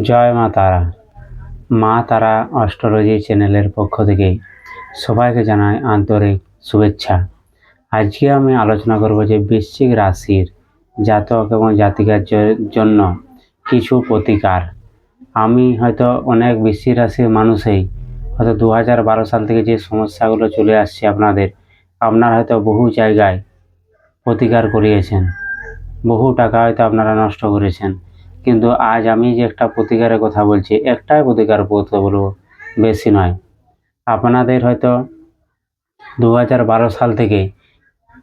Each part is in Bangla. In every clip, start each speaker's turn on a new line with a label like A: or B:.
A: জয় মা তারা। মা তারা অস্ট্রোলজি চ্যানেলের পক্ষ থেকে সবাইকে জানাই আন্তরিক শুভেচ্ছা। আজকে আমি আলোচনা করব যে বৃশ্চিক রাশির জাতক এবং জাতিকার জন্য কিছু প্রতিকার। আমি হয়তো অনেক বৃশ্চিক রাশির মানুষই হয়তো দু হাজার বারো সাল থেকে যে সমস্যাগুলো চলে আসছে আপনাদের, আপনারা হয়তো বহু জায়গায় প্রতিকার করিয়েছেন। বহু টাকা হয়তো আপনারা নষ্ট করেছেন। কিন্তু আজ আমি যে একটা প্রতিকারের কথা বলছি, একটাই প্রতিকার বলতে বলব, বেশি নয়। আপনাদের হয়তো দু হাজার বারো সাল থেকে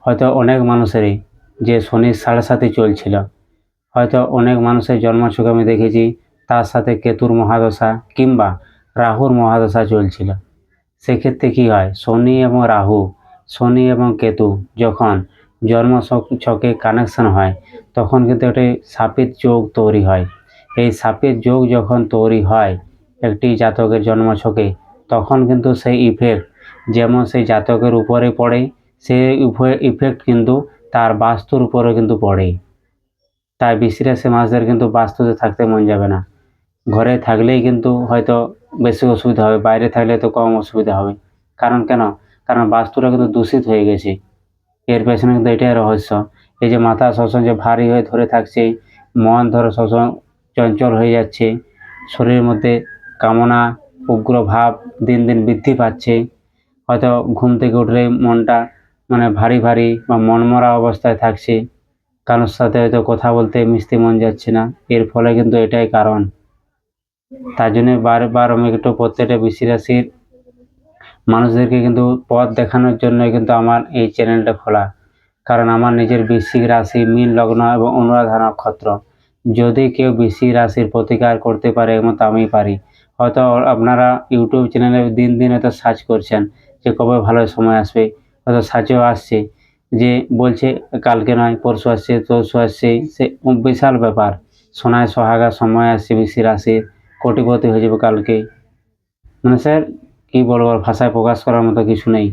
A: হয়তো অনেক মানুষেরই যে শনির সাড়ে সাথে চলছিল, হয়তো অনেক মানুষের জন্মছক আমি দেখেছি, তার সাথে কেতুর মহাদশা কিংবা রাহুর মহাদশা চলছিল। সেক্ষেত্রে কী হয়? শনি এবং রাহু, শনি এবং কেতু যখন জন্ম ছকে কানেকশন হয়, তখন কিন্তু একটি সাপের যোগ তৈরি হয়। এই সাপের যোগ যখন তৈরি হয় একটি জাতকের জন্ম ছকে তখন কিন্তু সেই ইফেক্ট যেমন সেই জাতকের উপরে পড়ে, সেই ইফেক্ট কিন্তু তার বাস্তুর উপরে কিন্তু পড়ে। তাই বিশ্বরাশি মাসদের কিন্তু বাস্তুতে থাকতে মন যাবে না। ঘরে থাকলেই কিন্তু হয়তো বেশি অসুবিধা হবে, বাইরে থাকলে তো কম অসুবিধা হবে। কারণ কেন? কারণ বাস্তুটা কিন্তু দূষিত হয়ে গেছে। এর পেছনে কিন্তু এটাই রহস্য। এই যে মাথা সবসময় যে ভারী হয়ে ধরে থাকছে মন ধরো সবসময় চঞ্চল হয়ে যাচ্ছে, শরীরের মধ্যে কামনা, উগ্র ভাব দিন দিন বৃদ্ধি পাচ্ছে। হয়তো ঘুম থেকে উঠলে মনটা মানে ভারী ভারী বা মনমরা অবস্থায় থাকছে। কারোর সাথে হয়তো কথা বলতে মিশতে মন যাচ্ছে না। এর ফলে কিন্তু এটাই কারণ। তার জন্য বারবার আমি একটু প্রত্যেকটা বৃষ্টি রাশির মানুষদেরকে কিন্তু পথ দেখানোর জন্য কিন্তু আমার এই চ্যানেলটা খোলা। কারণ আমার নিজের বৃশ্চিক রাশি মীন লগ্ন এবং অনুরাধা নক্ষত্র। যদি কেউ বৃশ্চিক রাশির প্রতিকার করতে পারে মতো আমি পারি। হয়তো আপনারা ইউটিউব চ্যানেলে দিন দিন হয়তো সার্চ করছেন যে কবে ভালো সময় আসবে। হয়তো সার্চেও আসছে যে বলছে কালকে নয়, পরশু আসছে, তরশু আসছে, সে বিশাল ব্যাপার। সোনায় সোহাগা সময় আসছে বৃশ্চিক রাশির। কোটিপতি হয়ে যাবে কালকে। মানে স্যার কী বলব ভাষায় প্রকাশ করার মতো কিছু নেই।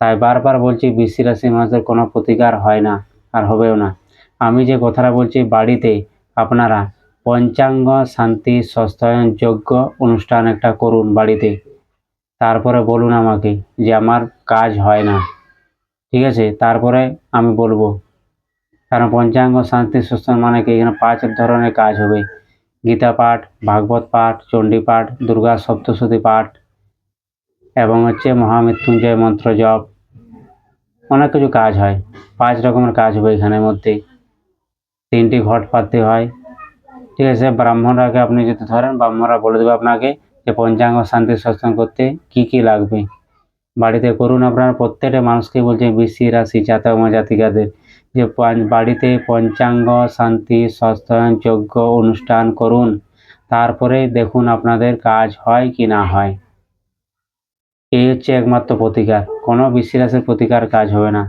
A: তাই বারবার বলছি বৃশ্চিক রাশি মানুষদের কোনো প্রতিকার হয় না, আর হবেও না। আমি যে কথাটা বলছি, বাড়িতে আপনারা পঞ্চাঙ্গ শান্তি সস্তায়ন যোগ্য অনুষ্ঠান একটা করুন বাড়িতে। তারপরে বলুন আমাকে যে আমার কাজ হয় না। ঠিক আছে? তারপরে আমি বলব। কারণ পঞ্চাঙ্গ শান্তি সস্তায়ন মানে কি? এখানে পাঁচ ধরনের কাজ হবে। গীতা পাঠ, ভাগবত পাঠ, চণ্ডী পাঠ, দুর্গা সপ্তশতী পাঠ এবং হচ্ছে মহামৃত্যুঞ্জয় মন্ত্র জপ। অনেক কিছু কাজ হয়। পাঁচ রকমের কাজ হবে এখানের মধ্যে। তিনটি ঘট পাততে হয়। ঠিক আছে, ব্রাহ্মণরাকে আপনি যদি ধরেন, ব্রাহ্মণরা বলে দেবে আপনাকে যে পঞ্চাঙ্গ শান্তি সৎসঙ্গ করতে কি কি লাগবে। বাড়িতে করুন আপনার। প্রত্যেকটা মানুষকে বলছে বিশি রাশি, জাতক জাতিকাদের। যে বাড়িতে পঞ্চাঙ্গ শান্তি সস্তায়ন যোগ্য অনুষ্ঠান করুন। তারপরে দেখুন আপনাদের কাজ হয় কি না হয়। এই হচ্ছে একমাত্র প্রতিকার। কোনো বিশ্বাসের প্রতিকার কাজ হবে না।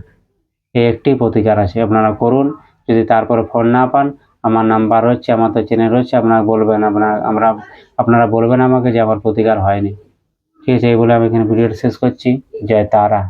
A: এই একটি প্রতিকার আছে। আপনারা করুন। যদি তারপরে ফোন না পান, আমার নাম্বার হচ্ছে, আমার তো চ্যানেল হচ্ছে, আপনারা বলবেন, আপনার, আমরা, আপনারা বলবেন আমাকে যে আমার প্রতিকার হয়নি। ঠিক আছে, এই বলে আমি এখানে ভিডিওটা শেষ করছি। জয় তারা।